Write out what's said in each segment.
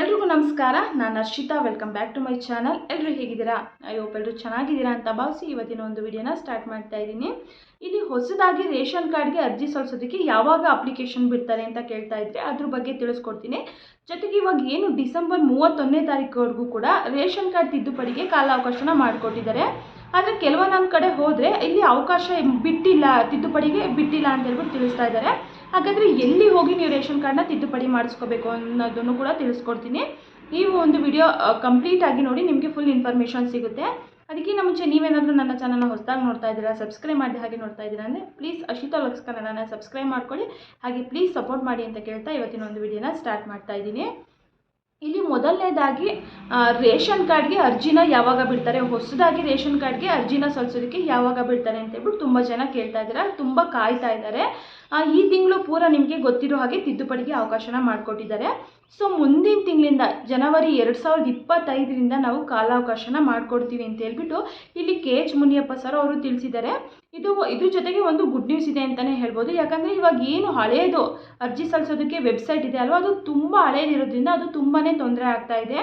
ಎಲ್ರಿಗೂ ನಮಸ್ಕಾರ. ನಾನು Arshita welcome back to my channel ಎಲ್ಲರೂ ಹೇಗಿದ್ದೀರಾ? ಐ ಹೋಪ್ ಎಲ್ಲರೂ ಚೆನ್ನಾಗಿದ್ದೀರಾ ಅಂತ ಭಾವಿಸಿ ಇವತ್ತಿನ ಒಂದು ವಿಡಿಯೋನ ಸ್ಟಾರ್ಟ್ ಮಾಡ್ತಾ ಇದ್ದೀನಿ. ಇಲ್ಲಿ ಹೊಸದಾಗಿ ರೇಷನ್ ಕಾರ್ಡ್ಗೆ ಅರ್ಜಿ ಸಲ್ಲಿಸೋದಕ್ಕೆ ಯಾವಾಗ ಅಪ್ಲಿಕೇಶನ್ ಬಿಡ್ತಾರೆ ಅಂತ ಕೇಳ್ತಾ ಇದ್ರೆ ಅದ್ರ ಬಗ್ಗೆ ತಿಳಿಸ್ಕೊಡ್ತೀನಿ. ಜೊತೆಗೆ ಇವಾಗ ಏನು ಡಿಸೆಂಬರ್ ಮೂವತ್ತೊಂದನೇ ತಾರೀಕುವರೆಗೂ ಕೂಡ ರೇಷನ್ ಕಾರ್ಡ್ ತಿದ್ದುಪಡಿಗೆ ಕಾಲಾವಕಾಶನ ಮಾಡಿಕೊಟ್ಟಿದ್ದಾರೆ. ಆದರೆ ಕೆಲವೊಂದೊಂದು ಕಡೆ ಹೋದರೆ ಇಲ್ಲಿ ಅವಕಾಶ ಬಿಟ್ಟಿಲ್ಲ, ತಿದ್ದುಪಡಿಗೆ ಬಿಟ್ಟಿಲ್ಲ ಅಂತ ಹೇಳ್ಬಿಟ್ಟು ತಿಳಿಸ್ತಾ ಇದ್ದಾರೆ ಹಾಗಾದರೆ ಎಲ್ಲಿ ಹೋಗಿ ನೀವು ರೇಷನ್ ಕಾರ್ಡ್ನ ತಿದ್ದುಪಡಿ ಮಾಡಿಸ್ಕೋಬೇಕು ಅನ್ನೋದನ್ನು ಕೂಡ ತಿಳಿಸ್ಕೊಡ್ತೀನಿ. ನೀವು ಒಂದು ವಿಡಿಯೋ ಕಂಪ್ಲೀಟ್ ಆಗಿ ನೋಡಿ, ನಿಮಗೆ ಫುಲ್ ಇನ್ಫಾರ್ಮೇಷನ್ ಸಿಗುತ್ತೆ. ಅದಕ್ಕಿಂತ ಮುಂಚೆ ನೀವೇನಾದರೂ ನನ್ನ ಚಾನಲ್ನ ಹೊಸದಾಗಿ ನೋಡ್ತಾ ಇದ್ದೀರಾ, ಸಬ್ಸ್ಕ್ರೈಬ್ ಮಾಡಿದ ಹಾಗೆ ನೋಡ್ತಾ ಇದ್ದೀರಾ ಅಂದರೆ ಪ್ಲೀಸ್ ಅಶಿತಾ ಲಕ್ಸ್ ಕನ್ನಡನ ಸಬ್ಸ್ಕ್ರೈಬ್ ಮಾಡ್ಕೊಳ್ಳಿ. ಹಾಗೆ ಪ್ಲೀಸ್ ಸಪೋರ್ಟ್ ಮಾಡಿ ಅಂತ ಕೇಳ್ತಾ ಇವತ್ತಿನ ಒಂದು ವಿಡಿಯೋನ ಸ್ಟಾರ್ಟ್ ಮಾಡ್ತಾ ಇದ್ದೀನಿ. ಇಲ್ಲಿ ಮೊದಲನೇದಾಗಿ ರೇಷನ್ ಕಾರ್ಡ್ಗೆ ಅರ್ಜಿನ ಯಾವಾಗ ಬಿಡ್ತಾರೆ? ಹೊಸದಾಗಿ ರೇಷನ್ ಕಾರ್ಡ್ಗೆ ಅರ್ಜಿನ ಸಲ್ಲಿಸೋದಕ್ಕೆ ಯಾವಾಗ ಬಿಡ್ತಾರೆ ಅಂತ ಹೇಳ್ಬಿಟ್ಟು ತುಂಬ ಜನ ಕೇಳ್ತಾ ಇದ್ದಾರೆ. ತುಂಬ ಕಾಯ್ತಾ ಇದ್ದಾರೆ. ಈ ತಿಂಗಳು ಪೂರ ನಿಮಗೆ ಗೊತ್ತಿರೋ ಹಾಗೆ ತಿದ್ದುಪಡಿಗೆ ಅವಕಾಶನ ಮಾಡಿಕೊಟ್ಟಿದ್ದಾರೆ. ಸೊ ಮುಂದಿನ ತಿಂಗಳಿಂದ ಜನವರಿ ಎರಡು ಸಾವಿರದ ಇಪ್ಪತ್ತೈದರಿಂದ ನಾವು ಕಾಲಾವಕಾಶನ ಮಾಡಿಕೊಡ್ತೀವಿ ಅಂತ ಹೇಳ್ಬಿಟ್ಟು ಇಲ್ಲಿ ಕೆ ಎಚ್ ಮುನಿಯಪ್ಪ ಸರ್ ಅವರು ತಿಳಿಸಿದ್ದಾರೆ. ಇದು ಇದ್ರ ಜೊತೆಗೆ ಒಂದು ಗುಡ್ ನ್ಯೂಸ್ ಇದೆ ಅಂತಲೇ ಹೇಳ್ಬೋದು. ಯಾಕಂದರೆ ಇವಾಗ ಏನು ಹಳೆಯದು ಅರ್ಜಿ ಸಲ್ಲಿಸೋದಕ್ಕೆ ವೆಬ್ಸೈಟ್ ಇದೆ ಅಲ್ವಾ? ಅದು ತುಂಬ ಹಳೇದಿರೋದ್ರಿಂದ ಅದು ತುಂಬಾ ತೊಂದರೆ ಆಗ್ತಾ ಇದೆ.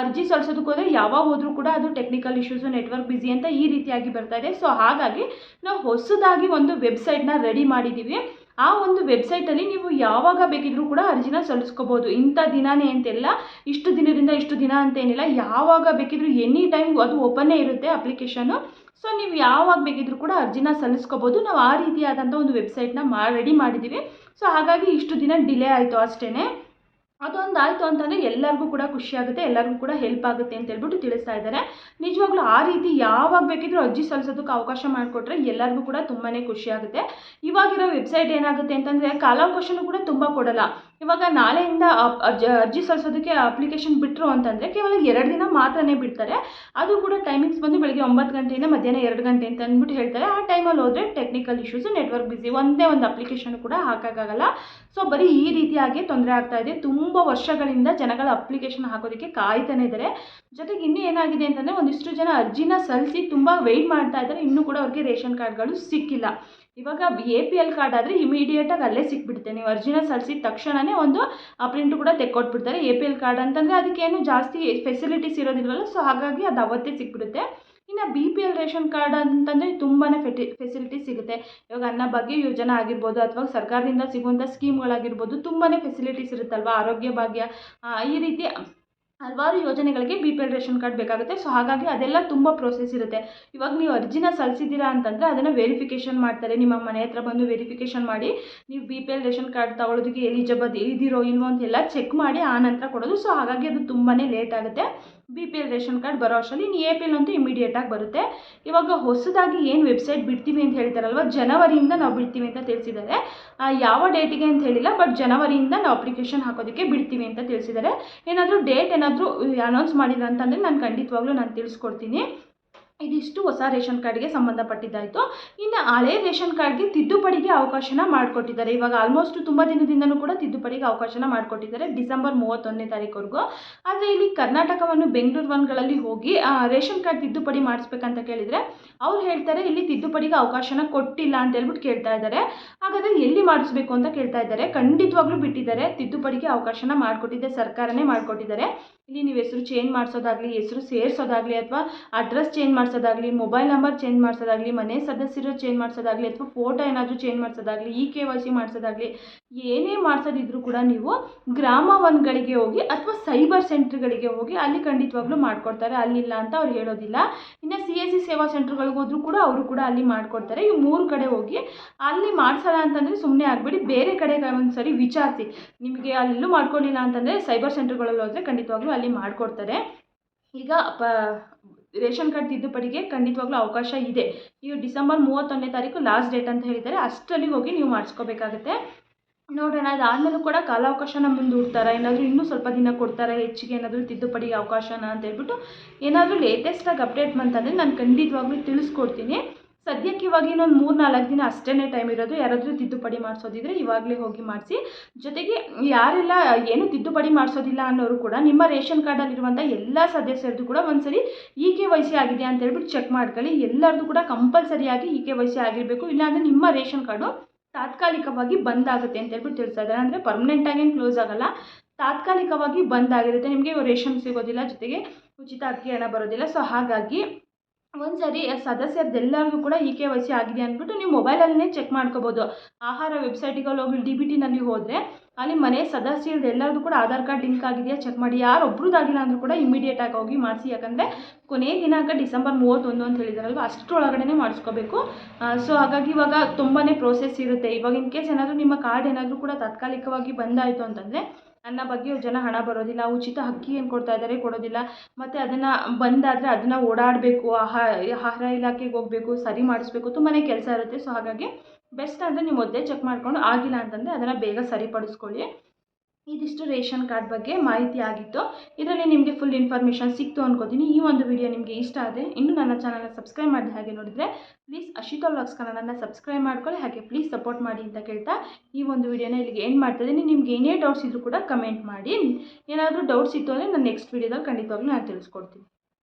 ಅರ್ಜಿ ಸಲ್ಲಿಸೋದಕ್ಕೆ ಹೋದರೆ ಯಾವಾಗ ಹೋದರೂ ಕೂಡ ಅದು ಟೆಕ್ನಿಕಲ್ ಇಶ್ಯೂಸು ನೆಟ್ವರ್ಕ್ ಬಿಸಿ ಅಂತ ಈ ರೀತಿಯಾಗಿ ಬರ್ತಾ ಇದೆ. ಸೊ ಹಾಗಾಗಿ ನಾವು ಹೊಸದಾಗಿ ಒಂದು ವೆಬ್ಸೈಟ್ನ ರೆಡಿ ಮಾಡಿದ್ದೀವಿ ಆ ಒಂದು ವೆಬ್ಸೈಟಲ್ಲಿ ನೀವು ಯಾವಾಗ ಬೇಕಿದ್ರೂ ಕೂಡ ಅರ್ಜಿನ ಸಲ್ಲಿಸ್ಕೋಬೋದು. ಇಂಥ ದಿನಾನೇ ಅಂತೆಲ್ಲ, ಇಷ್ಟು ದಿನದಿಂದ ಇಷ್ಟು ದಿನ ಅಂತ ಏನಿಲ್ಲ. ಯಾವಾಗ ಬೇಕಿದ್ರೂ ಎನಿ ಟೈಮ್ ಅದು ಓಪನ್ನೇ ಇರುತ್ತೆ ಅಪ್ಲಿಕೇಶನು ಸೊ ನೀವು ಯಾವಾಗ ಬೇಕಿದ್ರೂ ಕೂಡ ಅರ್ಜಿನ ಸಲ್ಲಿಸ್ಕೋಬೋದು. ನಾವು ಆ ರೀತಿಯಾದಂಥ ಒಂದು ವೆಬ್ಸೈಟ್ನ ಮಾ ರೆಡಿ ಮಾಡಿದ್ದೀವಿ. ಸೊ ಹಾಗಾಗಿ ಇಷ್ಟು ದಿನ ಡಿಲೇ ಆಯಿತು ಅಷ್ಟೇ ಅದೊಂದು ಆಯಿತು ಅಂತಂದರೆ ಎಲ್ಲರಿಗೂ ಕೂಡ ಖುಷಿಯಾಗುತ್ತೆ ಎಲ್ಲರಿಗೂ ಕೂಡ ಹೆಲ್ಪ್ ಆಗುತ್ತೆ ಅಂತ ಹೇಳ್ಬಿಟ್ಟು ತಿಳಿಸ್ತಾ ಇದ್ದಾರೆ. ನಿಜವಾಗ್ಲೂ ಆ ರೀತಿ ಯಾವಾಗ ಬೇಕಿದ್ರೂ ಅರ್ಜಿ ಸಲ್ಲಿಸೋದಕ್ಕೆ ಅವಕಾಶ ಮಾಡಿಕೊಟ್ರೆ ಎಲ್ಲರಿಗೂ ಕೂಡ ತುಂಬಾ ಖುಷಿಯಾಗುತ್ತೆ ಇವಾಗಿರೋ ವೆಬ್ಸೈಟ್ ಏನಾಗುತ್ತೆ ಅಂತಂದರೆ ಕಾಲಾವಕಾಶನೂ ಕೂಡ ತುಂಬ ಕೊಡಲ್ಲ. ಇವಾಗ ನಾಳೆಯಿಂದ ಅರ್ಜಿ ಸಲ್ಲಿಸೋದಕ್ಕೆ ಅಪ್ಲಿಕೇಶನ್ ಬಿಟ್ಟರು ಅಂತಂದರೆ ಕೇವಲ ಎರಡು ದಿನ ಮಾತ್ರನೇ ಬಿಡ್ತಾರೆ. ಅದು ಕೂಡ ಟೈಮಿಂಗ್ಸ್ ಬಂದು ಬೆಳಗ್ಗೆ ಒಂಬತ್ತು ಗಂಟೆಯಿಂದ ಮಧ್ಯಾಹ್ನ ಎರಡು ಗಂಟೆ ಅಂತ ಅಂದ್ಬಿಟ್ಟು ಹೇಳ್ತಾರೆ. ಆ ಟೈಮಲ್ಲಿ ಹೋದರೆ ಟೆಕ್ನಿಕಲ್ ಇಶ್ಯೂಸು ನೆಟ್ವರ್ಕ್ ಬಿಸಿ ಒಂದೇ ಒಂದು ಅಪ್ಲಿಕೇಶನ್ ಕೂಡ ಹಾಕೋಕ್ಕಾಗಲ್ಲ. ಸೊ ಬರೀ ಈ ರೀತಿಯಾಗಿ ತೊಂದರೆ ಆಗ್ತಾ ಇದೆ. ತುಂಬ ವರ್ಷಗಳಿಂದ ಜನಗಳ ಅಪ್ಲಿಕೇಶನ್ ಹಾಕೋದಕ್ಕೆ ಕಾಯ್ತಾನೆ ಇದ್ದಾರೆ ಜೊತೆಗೆ ಇನ್ನೂ ಏನಾಗಿದೆ ಅಂತಂದರೆ ಒಂದಿಷ್ಟು ಜನ ಅರ್ಜಿನ ಸಲ್ಲಿಸಿ ತುಂಬ ವೆಯ್ಟ್ ಮಾಡ್ತಾ ಇದ್ದಾರೆ ಇನ್ನೂ ಕೂಡ ಅವ್ರಿಗೆ ರೇಷನ್ ಕಾರ್ಡ್ಗಳು ಸಿಕ್ಕಿಲ್ಲ. ಇವಾಗ ಎ ಪಿ ಎಲ್ ಕಾರ್ಡ್ ಆದರೆ ಇಮಿಡಿಯೇಟಾಗಿ ಅಲ್ಲೇ ಸಿಕ್ಬಿಡುತ್ತೆ. ನೀವು ಅರ್ಜಿನ ಸಲ್ಲಿಸಿದ ತಕ್ಷಣವೇ ಒಂದು ಪ್ರಿಂಟ್ ಕೂಡ ತೆಕ್ಕೊಟ್ಬಿಡ್ತಾರೆ ಎ ಪಿ ಎಲ್ ಕಾರ್ಡ್ ಅಂತಂದರೆ ಅದಕ್ಕೇನು ಜಾಸ್ತಿ ಫೆಸಿಲಿಟೀಸ್ ಇರೋದಿಲ್ವಲ್ಲ? ಸೊ ಹಾಗಾಗಿ ಅದು ಅವತ್ತೇ ಸಿಕ್ಬಿಡುತ್ತೆ. ಇನ್ನು B P L ration card ಅಂತಂದರೆ ತುಂಬಾ ಫೆಟಿ ಫೆಸಿಲಿಟಿ ಸಿಗುತ್ತೆ. ಇವಾಗ ಅನ್ನ ಭಾಗ್ಯ ಯೋಜನೆ ಆಗಿರ್ಬೋದು ಅಥವಾ ಸರ್ಕಾರದಿಂದ ಸಿಗುವಂಥ ಸ್ಕೀಮ್ಗಳಾಗಿರ್ಬೋದು ತುಂಬಾ ಫೆಸಿಲಿಟೀಸ್ ಇರುತ್ತಲ್ವ? ಆರೋಗ್ಯ ಭಾಗ್ಯ ಈ ರೀತಿ ಹಲವಾರು ಯೋಜನೆಗಳಿಗೆ B P L ration card ಬೇಕಾಗುತ್ತೆ. ಸೊ, ಹಾಗಾಗಿ ಅದೆಲ್ಲ ತುಂಬ ಪ್ರೋಸೆಸ್ ಇರುತ್ತೆ. ಇವಾಗ ನೀವು ಅರ್ಜಿನ ಸಲ್ಲಿಸಿದ್ದೀರಾ ಅಂತಂದರೆ ಅದನ್ನು ವೆರಿಫಿಕೇಷನ್ ಮಾಡ್ತಾರೆ. ನಿಮ್ಮ ಮನೆ ಹತ್ರ ಬಂದು ವೆರಿಫಿಕೇಷನ್ ಮಾಡಿ, ನೀವು B P L ration card ತಗೊಳ್ಳೋದಕ್ಕೆ ಎಲಿಜಿಬಲ್ ಇದ್ದೀರೋ ಇಲ್ವೋ ಅಂತೆಲ್ಲ ಚೆಕ್ ಮಾಡಿ ಆ ನಂತರ ಕೊಡೋದು. ಸೊ, ಹಾಗಾಗಿ ಅದು ತುಂಬಾ ಲೇಟ್ ಆಗುತ್ತೆ. B P L ration card ಬರೋ ಅಷ್ಟರಲ್ಲಿ ಇನ್ನು ಎ ಪಿ ಎಲ್ ಅಂತೂ ಇಮಿಡಿಯೇಟಾಗಿ ಬರುತ್ತೆ. ಇವಾಗ ಹೊಸದಾಗಿ ಏನು ವೆಬ್ಸೈಟ್ ಬಿಡ್ತೀವಿ ಅಂತ ಹೇಳ್ತಾರಲ್ವ, ಜನವರಿಯಿಂದ ನಾವು ಬಿಡ್ತೀವಿ ಅಂತ ತಿಳಿಸಿದ್ದಾರೆ. ಯಾವ ಡೇಟಿಗೆ ಅಂತ ಹೇಳಿಲ್ಲ ಬಟ್ ಜನವರಿಯಿಂದ ನಾವು ಅಪ್ಲಿಕೇಶನ್ ಹಾಕೋದಕ್ಕೆ ಬಿಡ್ತೀವಿ ಅಂತ ತಿಳಿಸಿದ್ದಾರೆ. ಏನಾದರೂ ಡೇಟ್ ಏನಾದರೂ ಅನೌನ್ಸ್ ಮಾಡಿಲ್ಲ ಅಂತಂದರೆ ನಾನು ಖಂಡಿತವಾಗ್ಲೂ ನಾನು ತಿಳಿಸ್ಕೊಡ್ತೀನಿ. ಇದಿಷ್ಟು ಹೊಸ ರೇಷನ್ ಕಾರ್ಡ್ಗೆ ಸಂಬಂಧಪಟ್ಟಿದ್ದಾಯಿತು. ಇನ್ನು ಹಳೆ ರೇಷನ್ ಕಾರ್ಡ್ಗೆ ತಿದ್ದುಪಡಿಗೆ ಅವಕಾಶನ ಮಾಡಿಕೊಟ್ಟಿದ್ದಾರೆ. ಇವಾಗ ಆಲ್ಮೋಸ್ಟ್ ತುಂಬ ದಿನದಿಂದನೂ ಕೂಡ ತಿದ್ದುಪಡಿಗೆ ಅವಕಾಶನ ಮಾಡಿಕೊಟ್ಟಿದ್ದಾರೆ ಡಿಸೆಂಬರ್ ಮೂವತ್ತೊಂದನೇ ತಾರೀಕುವರೆಗೂ ಆದರೆ ಇಲ್ಲಿ ಕರ್ನಾಟಕವನ್ನು ಬೆಂಗಳೂರು ಒನ್ಗಳಲ್ಲಿ ಹೋಗಿ ರೇಷನ್ ಕಾರ್ಡ್ ತಿದ್ದುಪಡಿ ಮಾಡಿಸ್ಬೇಕಂತ ಕೇಳಿದರೆ ಅವ್ರು ಹೇಳ್ತಾರೆ ಇಲ್ಲಿ ತಿದ್ದುಪಡಿಗೆ ಅವಕಾಶನ ಕೊಟ್ಟಿಲ್ಲ ಅಂತ ಹೇಳ್ಬಿಟ್ಟು ಕೇಳ್ತಾ ಇದ್ದಾರೆ. ಹಾಗಾದರೆ ಎಲ್ಲಿ ಮಾಡಿಸ್ಬೇಕು ಅಂತ ಕೇಳ್ತಾ ಇದ್ದಾರೆ. ಖಂಡಿತವಾಗ್ಲೂ ಬಿಟ್ಟಿದ್ದಾರೆ. ತಿದ್ದುಪಡಿಗೆ ಅವಕಾಶನ ಮಾಡಿಕೊಟ್ಟಿದ್ದೆ ಸರ್ಕಾರನೇ ಮಾಡಿಕೊಟ್ಟಿದ್ದಾರೆ. ಇಲ್ಲಿ ನೀವು ಹೆಸರು ಚೇಂಜ್ ಮಾಡಿಸೋದಾಗಲಿ, ಹೆಸರು ಸೇರಿಸೋದಾಗಲಿ ಅಥವಾ ಅಡ್ರೆಸ್ ಚೇಂಜ್ ಮಾಡಿಸೋದಾಗಲಿ ಮೊಬೈಲ್ ನಂಬರ್ ಚೇಂಜ್ ಮಾಡಿಸೋದಾಗಲಿ, ಮನೆ ಸದಸ್ಯರು ಚೇಂಜ್ ಮಾಡಿಸೋದಾಗಲಿ ಅಥವಾ ಫೋಟೋ ಏನಾದರೂ ಚೇಂಜ್ ಮಾಡಿಸೋದಾಗಲಿ ಇ ಕೆ ವೈ ಸಿ ಮಾಡಿಸೋದಾಗಲಿ, ಏನೇ ಮಾಡಿಸೋದಿದ್ರು ಕೂಡ ನೀವು ಗ್ರಾಮ ಒನ್ಗಳಿಗೆ ಹೋಗಿ ಅಥವಾ ಸೈಬರ್ ಸೆಂಟ್ರ್ಗಳಿಗೆ ಹೋಗಿ ಅಲ್ಲಿ ಖಂಡಿತವಾಗ್ಲೂ ಮಾಡಿಕೊಡ್ತಾರೆ. ಅಲ್ಲಿಲ್ಲ ಅಂತ ಅವ್ರು ಹೇಳೋದಿಲ್ಲ. ಇನ್ನು ಸಿ ಎಸ್ ಸಿ ಸೇವಾ ಸೆಂಟ್ರ್ಗಳಿಗೆ ಹೋದರೂ ಕೂಡ ಅವರು ಕೂಡ ಅಲ್ಲಿ ಮಾಡಿಕೊಡ್ತಾರೆ. ಈ ಮೂರು ಕಡೆ ಹೋಗಿ ಅಲ್ಲಿ ಮಾಡಿಸೋಣ ಅಂತಂದರೆ ಸುಮ್ಮನೆ ಆಗಬೇಡಿ. ಬೇರೆ ಕಡೆಗೆ ಒಂದು ಸರಿ ವಿಚಾರಿಸಿ. ನಿಮಗೆ ಅಲ್ಲೂ ಮಾಡ್ಕೊಳ್ಳಿಲ್ಲ ಅಂತಂದರೆ ಸೈಬರ್ ಸೆಂಟರ್ಗಳಲ್ಲಿ ಹೋದರೆ ಖಂಡಿತವಾಗ್ಲೂ ಅಲ್ಲಿ ಮಾಡಿಕೊಡ್ತಾರೆ. ಈಗ ಪ, ರೇಷನ್ ಕಾರ್ಡ್ ತಿದ್ದುಪಡಿಗೆ ಖಂಡಿತವಾಗ್ಲೂ ಅವಕಾಶ ಇದೆ. ಈ ಡಿಸೆಂಬರ್ ಮೂವತ್ತೊಂದನೇ ತಾರೀಕು ಲಾಸ್ಟ್ ಡೇಟ್ ಅಂತ ಹೇಳಿದ್ದಾರೆ. ಅಷ್ಟರಲ್ಲಿ ಹೋಗಿ ನೀವು ಮಾಡಿಸ್ಕೋಬೇಕಾಗತ್ತೆ. ನೋಡೋಣ, ಅದಾದಮೇಲೂ ಕೂಡ ಕಾಲಾವಕಾಶನ ಮುಂದೂಡ್ತಾರಾ? ಏನಾದರೂ ಇನ್ನೂ ಸ್ವಲ್ಪ ದಿನ ಕೊಡ್ತಾರಾ? ಹೆಚ್ಚಿಗೆ ಏನಾದರೂ ತಿದ್ದುಪಡಿಗೆ ಅವಕಾಶನ ಅಂತ ಹೇಳ್ಬಿಟ್ಟು ಏನಾದರೂ ಲೇಟೆಸ್ಟಾಗಿ ಅಪ್ಡೇಟ್ ಬಂತಂದರೆ ನಾನು ಖಂಡಿತವಾಗ್ಲೂ ತಿಳಿಸ್ಕೊಡ್ತೀನಿ. ಸದ್ಯಕ್ಕೆ ಇವಾಗ ಇನ್ನೊಂದು ಮೂರು ನಾಲ್ಕು ದಿನ ಅಷ್ಟೇ ಟೈಮ್ ಇರೋದು. ಯಾರಾದರೂ ತಿದ್ದುಪಡಿ ಮಾಡಿಸೋದಿದ್ರೆ ಇವಾಗಲೇ ಹೋಗಿ ಮಾಡಿಸಿ. ಜೊತೆಗೆ ಯಾರೆಲ್ಲ ಏನು ತಿದ್ದುಪಡಿ ಮಾಡಿಸೋದಿಲ್ಲ ಅನ್ನೋರು ಕೂಡ ನಿಮ್ಮ ರೇಷನ್ ಕಾರ್ಡಲ್ಲಿರುವಂಥ ಎಲ್ಲ ಸದಸ್ಯರದ್ದು ಕೂಡ ಒಂದ್ಸರಿ ಇ ಕೆ ವೈ ಸಿ ಆಗಿದೆ ಅಂತ ಹೇಳ್ಬಿಟ್ಟು ಚೆಕ್ ಮಾಡ್ಕೊಳ್ಳಿ. ಎಲ್ಲರದ್ದು ಕೂಡ ಕಂಪಲ್ಸರಿಯಾಗಿ ಇ ಕೆ ವೈ ಸಿ ಆಗಿರಬೇಕು. ಇಲ್ಲಾಂದರೆ ನಿಮ್ಮ ರೇಷನ್ ಕಾರ್ಡು ತಾತ್ಕಾಲಿಕವಾಗಿ ಬಂದ್ ಆಗುತ್ತೆ ಅಂತ ಹೇಳ್ಬಿಟ್ಟು ತಿಳಿಸ್ತಾ ಇದ್ದಾರೆ. ಅಂದರೆ ಪರ್ಮನೆಂಟಾಗೇನು ಕ್ಲೋಸ್ ಆಗಲ್ಲ. ತಾತ್ಕಾಲಿಕವಾಗಿ ಬಂದ್ ಆಗಿರುತ್ತೆ ನಿಮಗೆ ರೇಷನ್ ಸಿಗೋದಿಲ್ಲ. ಜೊತೆಗೆ ಉಚಿತ ಅಕ್ಕಿ ಹಣ ಬರೋದಿಲ್ಲ. ಸೊ ಹಾಗಾಗಿ ಒಂದು ಸರಿ ಸದಸ್ಯರದೆಲ್ಲರಿಗೂ ಕೂಡ ಇ ಕೆ ವೈ ಸಿ ಆಗಿದೆ ಅಂದ್ಬಿಟ್ಟು ನೀವು ಮೊಬೈಲಲ್ಲೇ ಚೆಕ್ ಮಾಡ್ಕೋಬೋದು. ಆಹಾರ ವೆಬ್ಸೈಟಿಗೆ ಹೋಗಿ ಡಿ ಬಿ ಟಿನಲ್ಲಿ ಹೋದರೆ ಅಲ್ಲಿ ಮನೆ ಸದಸ್ಯರದ್ದು ಎಲ್ಲರದ್ದು ಕೂಡ ಆಧಾರ್ ಕಾರ್ಡ್ ಲಿಂಕ್ ಆಗಿದೆಯಾ ಚೆಕ್ ಮಾಡಿ. ಯಾರೊಬ್ರದ್ದಾಗಿಲ್ಲ ಅಂದರೂ ಕೂಡ ಇಮಿಡಿಯೇಟಾಗಿ ಹೋಗಿ ಮಾಡಿಸಿ. ಯಾಕಂದರೆ ಕೊನೆಯ ದಿನಾಂಕ ಡಿಸೆಂಬರ್ ಮೂವತ್ತೊಂದು ಅಂತ ಹೇಳಿದಾರಲ್ವ ಅಷ್ಟರೊಳಗಡೆ ಮಾಡಿಸ್ಕೋಬೇಕು. ಸೊ ಹಾಗಾಗಿ ಇವಾಗ ತುಂಬಾ ಪ್ರೋಸೆಸ್ ಇರುತ್ತೆ. ಇವಾಗ ಇನ್ ಕೇಸ್ ಏನಾದರೂ ನಿಮ್ಮ ಕಾರ್ಡ್ ಏನಾದರೂ ಕೂಡ ತಾತ್ಕಾಲಿಕವಾಗಿ ಬಂದಾಯಿತು ಅಂತಂದರೆ ನನ್ನ ಬಗ್ಗೆ ಜನ ಹಣ ಬರೋದಿಲ್ಲ, ಉಚಿತ ಅಕ್ಕಿ ಏನು ಕೊಡ್ತಾ ಇದ್ದಾರೆ ಕೊಡೋದಿಲ್ಲ. ಮತ್ತು ಅದನ್ನು ಬಂದಾದರೆ ಅದನ್ನು ಓಡಾಡಬೇಕು ಆಹಾರ ಇಲಾಖೆಗೆ ಹೋಗಬೇಕು, ಸರಿ ಮಾಡಿಸ್ಬೇಕು ತುಂಬಾ ಕೆಲಸ ಇರುತ್ತೆ. ಸೊ ಹಾಗಾಗಿ ಬೆಸ್ಟ್ ಅಂದರೆ ನೀವು ಮೊದಲೇ ಚೆಕ್ ಮಾಡಿಕೊಂಡು ಆಗಿಲ್ಲ ಅಂತಂದರೆ ಅದನ್ನು ಬೇಗ ಸರಿಪಡಿಸ್ಕೊಳ್ಳಿ. ಇದಿಷ್ಟು ರೇಷನ್ ಕಾರ್ಡ್ ಬಗ್ಗೆ ಮಾಹಿತಿ ಆಗಿತ್ತು. ಇದರಲ್ಲಿ ನಿಮಗೆ ಫುಲ್ ಇನ್ಫಾರ್ಮೇಷನ್ ಸಿಕ್ತು ಅನ್ಕೋತೀನಿ. ಈ ಒಂದು ವಿಡಿಯೋ ನಿಮಗೆ ಇಷ್ಟ ಆದರೆ ಇನ್ನೂ ನನ್ನ ಚಾನಲ್ನ ಸಬ್ಸ್ಕ್ರೈಬ್ ಮಾಡಿದ ಹಾಗೆ ನೋಡಿದರೆ ಪ್ಲೀಸ್ ಅಶಿತಾ ವ್ಲಾಗ್ಸ್ ಕನ್ನಡನ ಸಬ್ಸ್ಕ್ರೈಬ್ ಮಾಡ್ಕೊಳ್ಳಿ. ಹಾಗೆ ಪ್ಲೀಸ್ ಸಪೋರ್ಟ್ ಮಾಡಿ ಅಂತ ಕೇಳ್ತಾ ಈ ಒಂದು ವಿಡಿಯೋನ ಇಲ್ಲಿಗೆ ಎಂಡ್ ಮಾಡ್ತಾಯಿದ್ದೀನಿ ನಿಮ್ಗೆ ಏನೇ ಡೌಟ್ಸ್ ಇದ್ದರೂ ಕೂಡ ಕಮೆಂಟ್ ಮಾಡಿ. ಏನಾದರೂ ಡೌಟ್ಸ್ ಇತ್ತು ಅಂದರೆ ನಾನು ನೆಕ್ಸ್ಟ್ ವಿಡಿಯೋದಲ್ಲಿ ಖಂಡಿತವಾಗ್ಲೂ ನಾನು ತಿಳಿಸ್ಕೊಡ್ತೀನಿ.